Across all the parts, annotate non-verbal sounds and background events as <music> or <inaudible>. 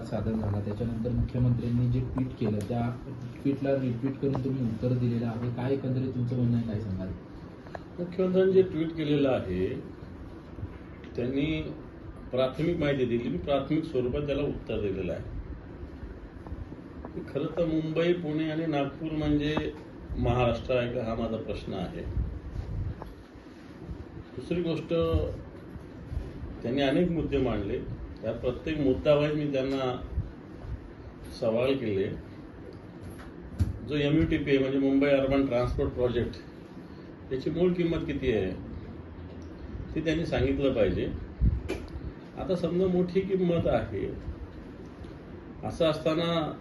वाद सादर झाला. त्याच्यानंतर मुख्यमंत्र्यांनी जे ट्विट केलं त्या ट्विटला रिट्विट करून तुम्ही उत्तर दिलेलं आहे. काय एकंदरीत तुमचं म्हणणं आहे काय सांगाल? मुख्यमंत्र्यांनी जे ट्विट केलेलं आहे त्यांनी प्राथमिक माहिती दिली. मी प्राथमिक स्वरूपात त्याला उत्तर दिलेलं आहे. खरं तर मुंबई पुणे आणि नागपूर म्हणजे महाराष्ट्र आहे का? हा माझा प्रश्न आहे. दुसरी गोष्ट त्यांनी अनेक मुद्दे मांडले. त्या प्रत्येक मुद्द्यावर मी त्यांना सवाल केले. जो एम यू टी पी म्हणजे मुंबई अर्बन ट्रान्सपोर्ट प्रोजेक्ट त्याची मूळ किंमत किती आहे? ते त्यांनी सांगितलं पाहिजे. आता समजा मोठी किंमत आहे. असं असताना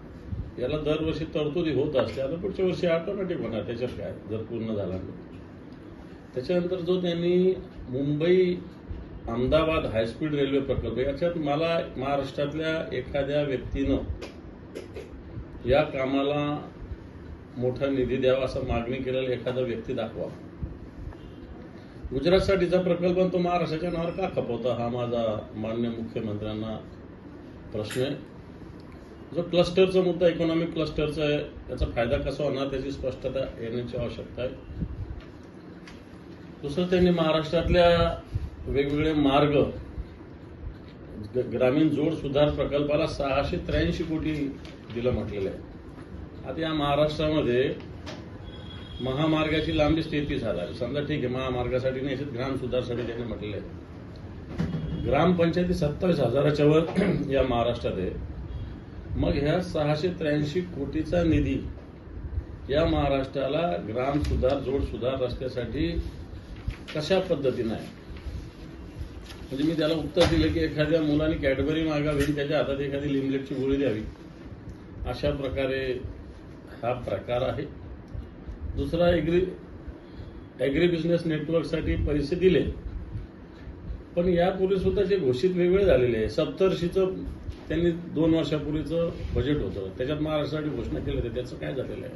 याला दरवर्षी तरतुदी होत असते. आता पुढच्या वर्षी ऑटोमॅटिक होणार. त्याच्यात काय? जर पूर्ण झाला त्याच्यानंतर जो त्यांनी मुंबई अहमदाबाद हायस्पीड रेल्वे प्रकल्प. याच्यात मला महाराष्ट्रातल्या एखाद्या व्यक्तीनं या कामाला मोठा निधी द्यावा असं मागणी केलेला एखादा व्यक्ती दाखवा. गुजरातसाठीचा प्रकल्प तो महाराष्ट्राच्या नावावर का खपवता? हा माझा मान्य मुख्यमंत्र्यांना प्रश्न आहे. जो क्लस्टरचा मुद्दा इकॉनॉमिक क्लस्टरचा आहे त्याचा फायदा कसा होणार त्याची स्पष्टता येण्याची आवश्यकता आहे. दुसरं त्यांनी महाराष्ट्रातल्या वेगवेगळे मार्ग. ग्रामीण जोड सुधार प्रकल्पाला सहाशे त्र्याऐंशी कोटी दिलं म्हटलेलं आहे. आता या महाराष्ट्रामध्ये महामार्गाची लांबी तेहतीस हजार आहे. समजा ठीक आहे महामार्गासाठी नाही ग्राम सुधारसाठी त्यांनी म्हटलेलं आहे. ग्रामपंचायती सत्तावीस हजाराच्या वर <clears throat> या महाराष्ट्रात आहे. मग ह्या सहाशे त्र्याऐंशी कोटीचा निधी या महाराष्ट्राला ग्राम सुधार जोड सुधार रस्त्यासाठी कशा पद्धतीनं आहे? म्हणजे मी त्याला उत्तर दिलं की एखाद्या मुलाने कॅडबरी मागावी आणि त्याच्या हातात एखादी लिमलेटची गोळी द्यावी. अशा प्रकारे हा प्रकार आहे. दुसरा एग्री ॲग्री बिझनेस नेटवर्कसाठी पैसे दिले. पण यापूर्वी सुद्धा जे घोषित वेगळे झालेले आहे. सप्तर्षीचं त्यांनी दोन वर्षापूर्वीचं बजेट होतं. त्याच्यात महाराष्ट्रासाठी घोषणा केली होती त्याचं काय झालेलं आहे?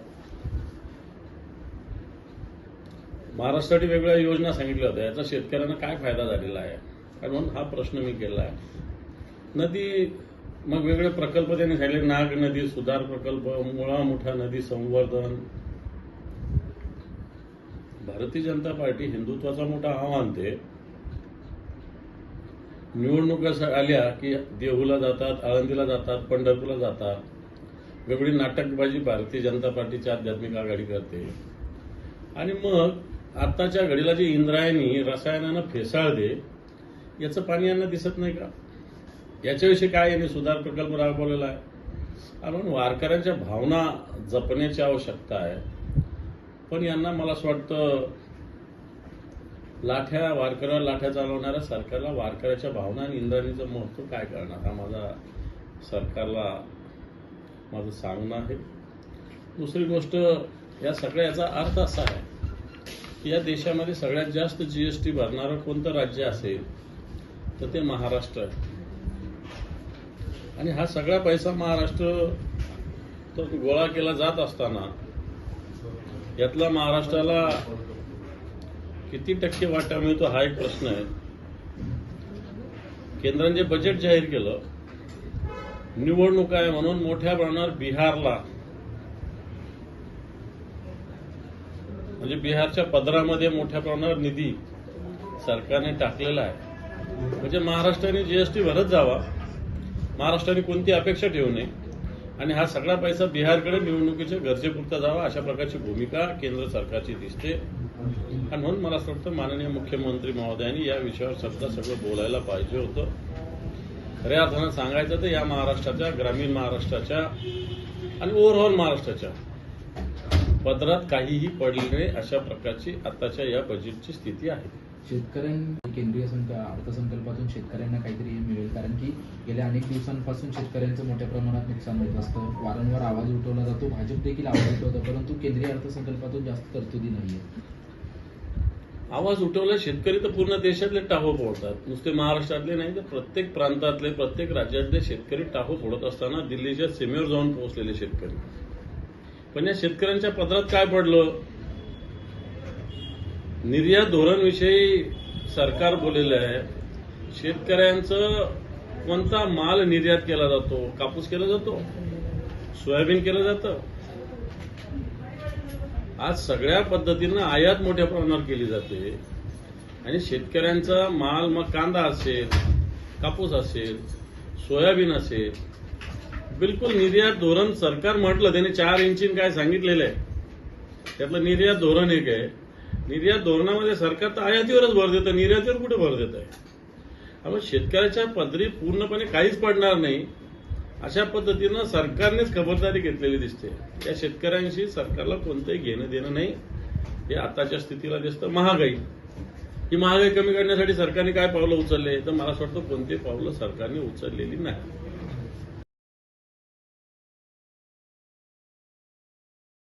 महाराष्ट्रासाठी वेगवेगळ्या योजना सांगितल्या होत्या. याचा शेतकऱ्यांना काय फायदा झालेला आहे? म्हणून हा प्रश्न मी केला आहे नदी मग वेगळे प्रकल्प त्यांनी सांगितले नाग नदी सुधार प्रकल्प मुळा मोठा नदी संवर्धन. भारतीय जनता पार्टी हिंदुत्वाचा मोठा आव्हान ते. निवडणुका आल्या की देहूला जातात आळंदीला जातात पंढरपूरला जातात. वेगळी नाटकबाजी भारतीय जनता पार्टीची आध्यात्मिक आघाडी करते. आणि मग आत्ताच्या घडीला जी इंद्रायणी रसायनानं फेसाळते याचं पाणी यांना दिसत नाही का? याच्याविषयी काय यांनी सुधार प्रकल्प राबवलेला आहे. कारण वारकऱ्यांच्या भावना जपण्याची आवश्यकता आहे. पण यांना मला असं वाटतं लाठ्या वारकऱ्यावर लाठ्या चालवणाऱ्या सरकारला वारकऱ्याच्या भावना आणि इंद्राणीचं महत्त्व काय करणार? हा माझा सरकारला माझं सांगणं आहे. दुसरी गोष्ट या सगळ्या याचा अर्थ असा आहे की या देशामध्ये सगळ्यात जास्त जीएसटी भरणारं कोणतं राज्य असेल? तर ते महाराष्ट्र आहे. आणि हा सगळा पैसा महाराष्ट्र तो गोळा केला जात असताना यातला महाराष्ट्राला किती टक्के वाटा मिळतो हा एक प्रश्न आहे. केंद्राने जे बजेट जाहीर केलं निवडणूक आहे म्हणून मोठ्या प्रमाणावर बिहारला म्हणजे बिहारच्या पदरामध्ये मोठ्या प्रमाणावर निधी सरकारने टाकलेला आहे. म्हणजे महाराष्ट्राने जीएसटी भरत जावा. महाराष्ट्राने कोणती अपेक्षा ठेवू नये. आणि हा सगळा पैसा बिहारकडे निवडणुकीच्या गरजेपुरता जावा अशा प्रकारची भूमिका केंद्र सरकारची दिसते. आणि म्हणून मला असं वाटतं माननीय मुख्यमंत्री महोदयांनी या विषयावर सध्या सगळं बोलायला पाहिजे होतं. खऱ्या अर्थानं सांगायचं तर या महाराष्ट्राच्या ग्रामीण महाराष्ट्राच्या आणि ओव्हरऑल महाराष्ट्राच्या पदरात काहीही पडले नाही अशा प्रकारची आताच्या या बजेटची स्थिती आहे. शेतकऱ्यांना केंद्रीय अर्थसंकल्पातून शेतकऱ्यांना काहीतरी मिळेल. कारण की गेल्या अनेक दिवसांपासून शेतकऱ्यांचं मोठ्या प्रमाणात नुकसान होत असतं. वारंवार आवाज उठवला जातो. भाजप देखील आवाज उठवतो. परंतु केंद्रीय अर्थसंकल्पातून जास्त तरतुदी नाहीये. आवाज उठवला. शेतकरी तर पूर्ण देशातले टाहो फोडतात. नुसते महाराष्ट्रातले नाही तर प्रत्येक प्रांतातले प्रत्येक राज्यातले शेतकरी टाहो फोडत असताना दिल्लीच्या सीमेवर जाऊन पोहोचलेले शेतकरी. पण या शेतकऱ्यांच्या पदरात काय पडलं? निर्यात धोरणविषयी सरकार बोललेलं आहे शेतकऱ्यांचं कोणता माल निर्यात केला जातो? कापूस केला जातो? सोयाबीन केलं जातं? आज सगळ्या पद्धतीनं आयात मोठ्या प्रमाणावर केली जाते. आणि शेतकऱ्यांचा माल मग कांदा असेल कापूस असेल सोयाबीन असेल बिलकुल निर्यात धोरण सरकार म्हटलं त्याने चार इंचीन काय सांगितलेलं आहे? त्यातलं निर्यात धोरण एक आहे. निर्यात धोरणामध्ये सरकार तर आयातीवरच भर देतं निर्यातीवर कुठे भर देत? आहे त्यामुळे शेतकऱ्याच्या पदरी पूर्णपणे काहीच पडणार नाही. अशा पद्धतीनं सरकारनेच खबरदारी घेतलेली दिसते. या शेतकऱ्यांशी सरकारला कोणतंही घेणं देणं नाही. हे आताच्या स्थितीला दिसतं. महागाई. ही महागाई कमी करण्यासाठी सरकारने काय पावलं उचलले? तर मला असं वाटतं कोणते पावलं सरकारने उचललेली नाही.